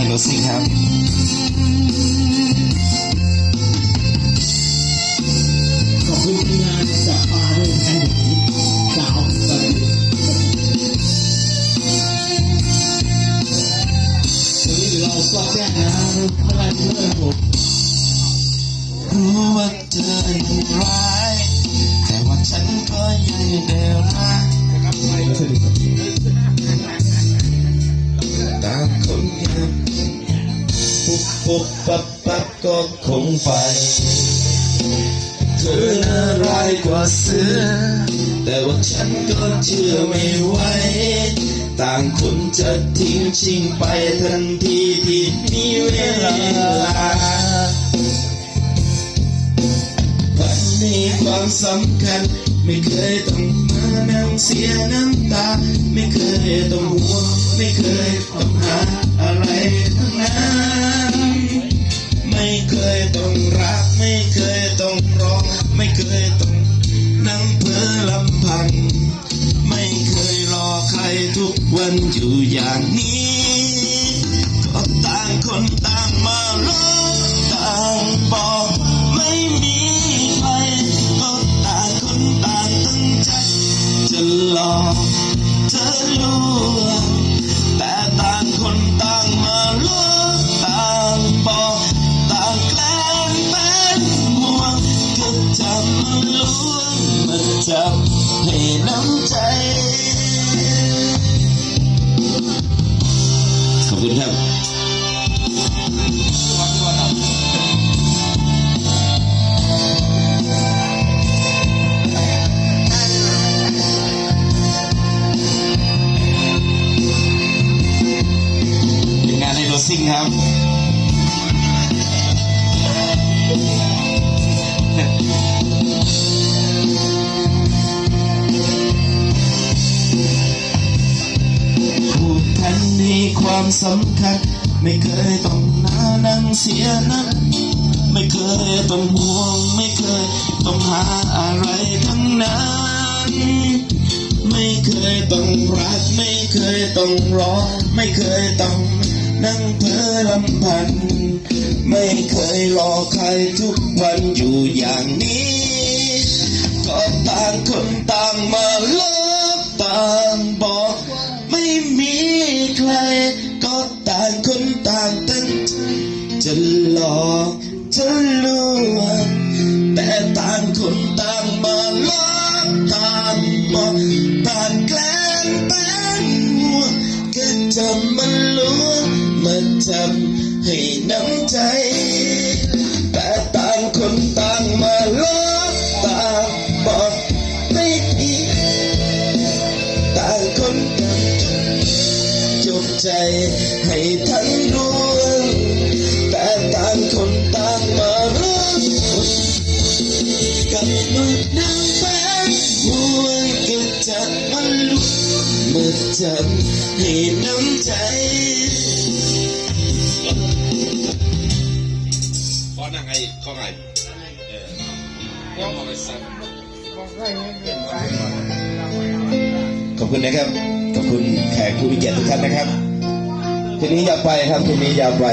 ทีมงานไฮโลซิงครับ ขอบคุณทีมงานจับปลาด้วยกันสาวไปวันนี้เดี๋ยวเราซอกแรกนะรเลิกผมรู้ว่าเธอยังร้าย แต่ว่าฉันก็ยัง ปุบปับปับก็คงไป เธอน่าร้ายกว่าเสือ แต่ว่าฉันก็เชื่อไม่ไหว ต่างคนจะทิ้งชิงไปทันทีที่มีเวลามันมีความสำคัญไม่เคยต้องมานั่งเสียน้ำตา ไม่เคยต้องห่วงไม่เคยต้องหาอะไรทั้งนั้น ต้องรอไม่เคยต้องนั่งเพื่อลำพังไม่เคยรอใครทุกวันอยู่อย่างนี้ก็ต่างคนต่าง บให้น้ำใจขอบคุณครับเป็นงานในโรซิ่งครับ ความสำคัญ ไม่เคยต้องนานั่งเสียน้ำไม่เคยต้องห่วง ไม่เคยต้องหาอะไรทั้งนั้น ไม่เคยต้องรัก ไม่เคยต้องรอ ไม่เคยต้องนั่งเพ้อลำพัน ไม่เคยรอใครทุกวันอยู่อย่างนี้ ก็ต่างคนต่างมาเลิกต่างบอก คนต่างตั้งใจจะหลอกจะลวงแต่ต่างคนต่างมาลอกต่างมองต่างแกล้งเป็นห่วงก็จะมันลวงมาจับให้น้ำใจ ใจให้ทั้งดวงแต่ต่างคนต่างมารักกับมือนางแฟ้นห่วงก็จะมันลุกมาจับให้น้ำใจขอนั่งไอ้ข้อไงเออว่าเอาไปสั่งขอบคุณนะครับ ขอบคุณแขกผู้มีเกียรติทุกท่านนะครับ ทีนี้อย่าไปครับทีนี้อย่าไป